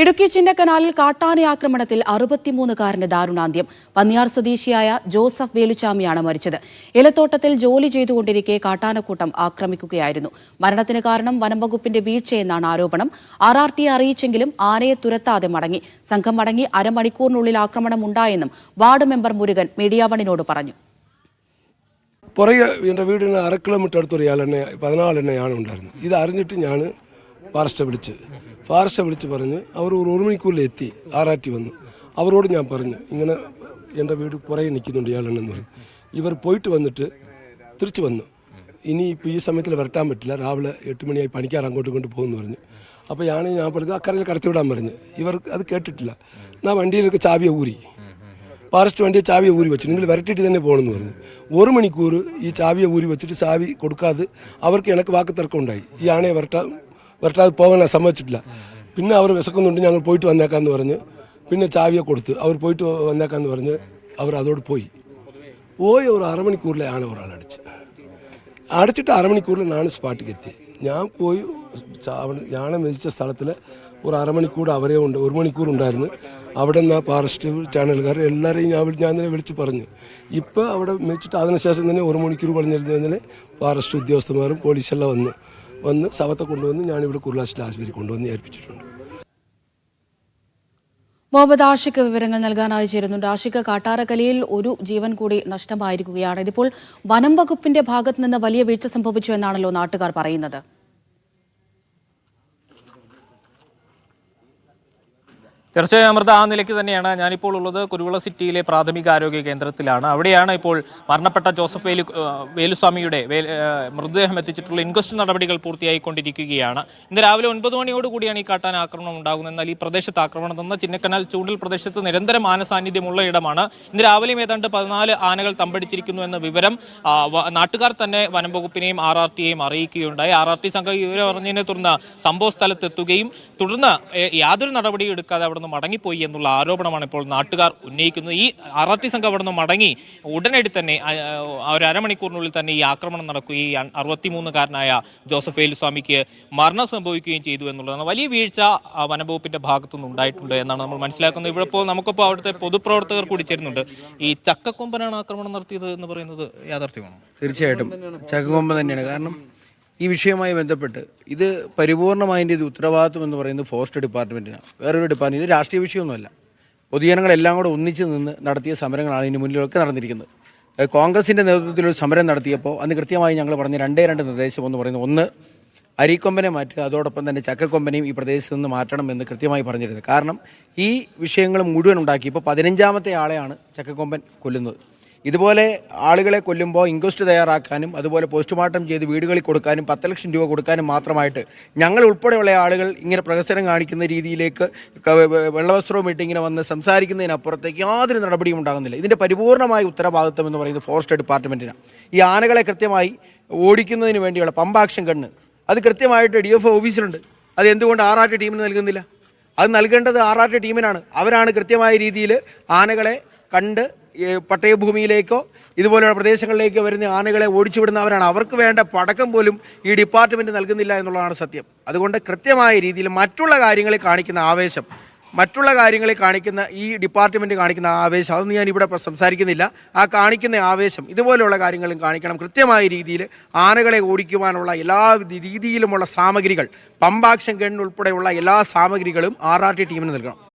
ഇടുക്കി ചിന്നക്കനാലിൽ കാട്ടാന ആക്രമണത്തിൽ അറുപത്തിമൂന്നുകാരന് ദാരുണാന്ത്യം. പന്നിയാർ സ്വദേശിയായ ജോസഫ് വേലുച്ചാമിയാണ് മരിച്ചത്. ഇലത്തോട്ടത്തിൽ ജോലി ചെയ്തുകൊണ്ടിരിക്കെ കാട്ടാനക്കൂട്ടം ആക്രമിക്കുകയായിരുന്നു. മരണത്തിന് കാരണം വനംവകുപ്പിന്റെ വീഴ്ചയെന്നാണ് ആരോപണം. ആർ ആർ ടി അറിയിച്ചെങ്കിലും ആനയെ തുരത്താതെ മടങ്ങി. സംഘം മടങ്ങി അരമണിക്കൂറിനുള്ളിൽ ആക്രമണം ഉണ്ടായെന്നും വാർഡ് മെമ്പർ മുരുകൻ മീഡിയ വണിനോട് പറഞ്ഞു. പുറകെ എന്റെ വീടിന് അര കിലോമീറ്റർ അടുത്തൊരു എന്നെ പതിനാല് എണ്ണയാണ് ഉണ്ടായിരുന്നത്. ഇത് അറിഞ്ഞിട്ട് ഞാൻ ഫോറസ്റ്റ് വിളിച്ച് ഫോറസ്റ്റ് വിളിച്ച് പറഞ്ഞ് അവർ ഒരു ഒരു മണിക്കൂറിൽ എത്തി. ആറാറ്റി വന്നു. അവരോട് ഞാൻ പറഞ്ഞു ഇങ്ങനെ എന്റെ വീട് പുറകെ നിൽക്കുന്നുണ്ട് ഇയാളെന്ന് പറഞ്ഞു. ഇവർ പോയിട്ട് വന്നിട്ട് തിരിച്ചു വന്നു. ഇനി ഇപ്പോൾ ഈ സമയത്തിൽ വരട്ടാൻ പറ്റില്ല. രാവിലെ എട്ട് മണിയായി പണിക്കാർ അങ്ങോട്ടും ഇങ്ങോട്ട് പോകുമെന്ന് പറഞ്ഞു. അപ്പോൾ ഞാൻ ഞാൻ പറഞ്ഞു അക്കരയിൽ കടത്തിവിടാൻ പറഞ്ഞു. ഇവർ അത് കേട്ടിട്ടില്ല. ഞാൻ വണ്ടിയിലൊക്കെ ചാവിയെ ഊരി. ഫാറസ്റ്റ് വണ്ടിയെ ചാവിയെ ഊരി വെച്ചു. നിങ്ങൾ വരട്ടിയിട്ട് തന്നെ പോകണമെന്ന് പറഞ്ഞു. ഒരു മണിക്കൂർ ഈ ചാവിയെ ഊരി വെച്ചിട്ട് ചാവി കൊടുക്കാതെ അവർക്ക് എനിക്ക് വാക്ക് തർക്കം ഉണ്ടായി. ഈ ആണയെ വരട്ടാ വരട്ടാതെ പോകാൻ സമ്മതിച്ചിട്ടില്ല. പിന്നെ അവർ വിശക്കുന്നുണ്ട് ഞങ്ങൾ പോയിട്ട് വന്നേക്കാന്ന് പറഞ്ഞ്. പിന്നെ ചാവിയെ കൊടുത്ത് അവർ പോയിട്ട് വന്നേക്കാന്ന് പറഞ്ഞ് അവർ അതോട് പോയി. പോയി ഒരു അരമണിക്കൂറിലെ ഒരാൾ അടിച്ച്. അടിച്ചിട്ട് അരമണിക്കൂറിൽ ഞാൻ സ്പാട്ടിക്ക് എത്തി. ഞാൻ പോയി യാണ മരിച്ച സ്ഥലത്തിൽ ഒരു അരമണിക്കൂർ അവരെ ഉണ്ട് ഒരു മണിക്കൂർ ഉണ്ടായിരുന്നു. അവിടെ നിന്ന് ഫോറസ്റ്റ് ചാനലുകാർ എല്ലാവരെയും ഞാൻ ഞാൻ തന്നെ വിളിച്ച് പറഞ്ഞു. ഇപ്പോൾ അവിടെ മരിച്ചിട്ട് അതിനുശേഷം തന്നെ ഒരു മണിക്കൂർ പറഞ്ഞിരുന്നതിന് ഫോറസ്റ്റ് ഉദ്യോഗസ്ഥന്മാരും പോലീസെല്ലാം വന്ന്. വന്ന് ശവത്തെ കൊണ്ടുവന്ന് ഞാനിവിടെ കുരുളാശ്ശേരി ആശുപത്രി കൊണ്ടുവന്ന് ഏൽപ്പിച്ചിട്ടുണ്ട്. മുഹമ്മദ് ആഷിഖ് വിവരങ്ങൾ നൽകാനായി ചേരുന്നുണ്ട്. ആഷിഖ് കാട്ടാറക്കലയിൽ ഒരു ജീവൻ കൂടി നഷ്ടമായിരിക്കുകയാണ്. ഇതിപ്പോൾ വനം വകുപ്പിന്റെ ഭാഗത്തുനിന്ന് വലിയ വീഴ്ച സംഭവിച്ചു എന്നാണല്ലോ നാട്ടുകാർ പറയുന്നത്. തീർച്ചയായും അമൃത ആ നിലയ്ക്ക് തന്നെയാണ്. ഞാനിപ്പോൾ ഉള്ളത് കുരുവിള സിറ്റിയിലെ പ്രാഥമിക ആരോഗ്യ കേന്ദ്രത്തിലാണ്. അവിടെയാണ് ഇപ്പോൾ മരണപ്പെട്ട ജോസഫ് വേലു വേലുസ്വാമിയുടെ മൃതദേഹം എത്തിച്ചിട്ടുള്ള ഇൻക്വസ്റ്റ് നടപടികൾ പൂർത്തിയായിക്കൊണ്ടിരിക്കുകയാണ്. ഇന്ന് രാവിലെ ഒൻപത് മണിയോട് കൂടിയാണ് ഈ കാട്ടാൻ ആക്രമണം ഉണ്ടാകുന്നത്. എന്നാൽ ഈ പ്രദേശത്ത് ആക്രമണം തന്ന ചിന്നക്കനാൽ ചൂണ്ടൽ പ്രദേശത്ത് നിരന്തരം ആന സാന്നിധ്യമുള്ള ഇടമാണ്. ഇന്ന് രാവിലെയും ഏതാണ്ട് പതിനാല് ആനകൾ തമ്പടിച്ചിരിക്കുന്നു എന്ന വിവരം നാട്ടുകാർ തന്നെ വനം വകുപ്പിനെയും ആർ ആർ ടിയെയും അറിയിക്കുകയുണ്ടായി. ആർ ആർ ടി സംഘം ഇവരെ അറിഞ്ഞതിനെ തുടർന്ന് സംഭവ സ്ഥലത്തെത്തുകയും തുടർന്ന് യാതൊരു നടപടിയും എടുക്കാതെ അവിടുന്ന് മടങ്ങിപ്പോയി എന്നുള്ള ആരോപണമാണ് ഇപ്പോൾ നാട്ടുകാർ ഉന്നയിക്കുന്നത്. ഈ ടി സംഘം അവിടുന്ന് മടങ്ങി ഉടനടി തന്നെ ഒരു അരമണിക്കൂറിനുള്ളിൽ തന്നെ ഈ ആക്രമണം നടക്കുകയും അറുപത്തിമൂന്നുകാരനായ ജോസഫ് ഏലുസ്വാമിക്ക് മരണം സംഭവിക്കുകയും ചെയ്തു എന്നുള്ളതാണ്. വലിയ വീഴ്ച വനംവകുപ്പിന്റെ ഭാഗത്തുനിന്ന് ഉണ്ടായിട്ടുണ്ട് എന്നാണ് നമ്മൾ മനസ്സിലാക്കുന്നത്. ഇവിടെ ഇപ്പോൾ നമുക്കിപ്പോൾ അവിടുത്തെ പൊതുപ്രവർത്തകർ കൂടി ചേരുന്നുണ്ട്. ഈ ചക്കക്കൊമ്പനാണ് ആക്രമണം നടത്തിയത് എന്ന് പറയുന്നത് യാഥാർത്ഥ്യമാണോ? തീർച്ചയായിട്ടും. ചക്കക്കൊമ്പൻ തന്നെയാണ്. കാരണം ഈ വിഷയവുമായി ബന്ധപ്പെട്ട് ഇത് പരിപൂർണമായതിന്റെ ഇത് ഉത്തരവാദിത്വം എന്ന് പറയുന്നത് ഫോറസ്റ്റ് ഡിപ്പാർട്ട്മെന്റിനാണ് വേറൊരു ഡിപ്പാർട്ട്മെന്റ് ഇത് രാഷ്ട്രീയ വിഷയമൊന്നുമല്ല. പൊതുജനങ്ങളെല്ലാം കൂടെ ഒന്നിച്ച് നിന്ന് നടത്തിയ സമരങ്ങളാണ് ഇതിന് മുന്നിലൊക്കെ നടന്നിരിക്കുന്നത്. കോൺഗ്രസിന്റെ നേതൃത്വത്തിൽ ഒരു സമരം നടത്തിയപ്പോൾ അന്ന് കൃത്യമായി ഞങ്ങൾ പറഞ്ഞ രണ്ടേ രണ്ട് നിർദ്ദേശം എന്ന് പറയുന്നത് ഒന്ന് അരിക്കൊമ്പനെ മാറ്റുക അതോടൊപ്പം തന്നെ ചക്കക്കൊമ്പനെയും ഈ പ്രദേശത്ത് നിന്ന് മാറ്റണമെന്ന് കൃത്യമായി പറഞ്ഞിരുന്നത്. കാരണം ഈ വിഷയങ്ങൾ മുഴുവൻ ഉണ്ടാക്കിയപ്പോൾ പതിനഞ്ചാമത്തെ ആളെയാണ് ചക്കക്കൊമ്പൻ കൊല്ലുന്നത്. ഇതുപോലെ ആളുകളെ കൊല്ലുമ്പോൾ ഇൻക്വസ്റ്റ് തയ്യാറാക്കാനും അതുപോലെ പോസ്റ്റ്മോർട്ടം ചെയ്ത് വീടുകളിൽ കൊടുക്കാനും പത്ത് ലക്ഷം രൂപ കൊടുക്കാനും മാത്രമായിട്ട് ഞങ്ങൾ ഉൾപ്പെടെയുള്ള ആളുകൾ ഇങ്ങനെ പ്രഹസനം കാണിക്കുന്ന രീതിയിലേക്ക് വെള്ളവസ്ത്രവും ഇങ്ങനെ വന്ന് സംസാരിക്കുന്നതിനപ്പുറത്തേക്ക് യാതൊരു നടപടിയും ഉണ്ടാകുന്നില്ല. ഇതിന്റെ പരിപൂർണമായ ഉത്തരവാദിത്വം എന്ന് പറയുന്നത് ഫോറസ്റ്റ് ഡിപ്പാർട്ട്മെന്റിനാണ് ഈ ആനകളെ കൃത്യമായി ഓടിക്കുന്നതിന് വേണ്ടിയുള്ള പമ്പാക്ഷൻ കണ്ണ് അത് കൃത്യമായിട്ട് ഡി എഫ് ഓഫീസിലുണ്ട്. അത് എന്തുകൊണ്ട് ആർ ആർ ടി ടീമിന് നൽകുന്നില്ല? അത് നൽകേണ്ടത് ആർ ആർ ടി ടീമിനാണ്. അവരാണ് കൃത്യമായ രീതിയിൽ ആനകളെ കണ്ട് പട്ടയഭൂമിയിലേക്കോ ഇതുപോലെയുള്ള പ്രദേശങ്ങളിലേക്കോ വരുന്ന ആനകളെ ഓടിച്ചുവിടുന്നവരാണ്. അവർക്ക് വേണ്ട പടക്കം പോലും ഈ ഡിപ്പാർട്ട്മെന്റ് നൽകുന്നില്ല എന്നുള്ളതാണ് സത്യം. അതുകൊണ്ട് കൃത്യമായ രീതിയിൽ മറ്റുള്ള കാര്യങ്ങളെ കാണിക്കുന്ന ആവേശം മറ്റുള്ള കാര്യങ്ങളെ കാണിക്കുന്ന ഈ ഡിപ്പാർട്ട്മെന്റ് കാണിക്കുന്ന ആവേശം അതൊന്നും ഞാൻ ഇവിടെ സംസാരിക്കുന്നില്ല. ആ കാണിക്കുന്ന ആവേശം ഇതുപോലെയുള്ള കാര്യങ്ങളും കാണിക്കണം. കൃത്യമായ രീതിയിൽ ആനകളെ ഓടിക്കുവാനുള്ള എല്ലാ രീതിയിലുമുള്ള സാമഗ്രികൾ പമ്പാക്ഷൻ ഗൺ ഉൾപ്പെടെയുള്ള എല്ലാ സാമഗ്രികളും ആർ ആർ ടി ടീമിന് നൽകണം.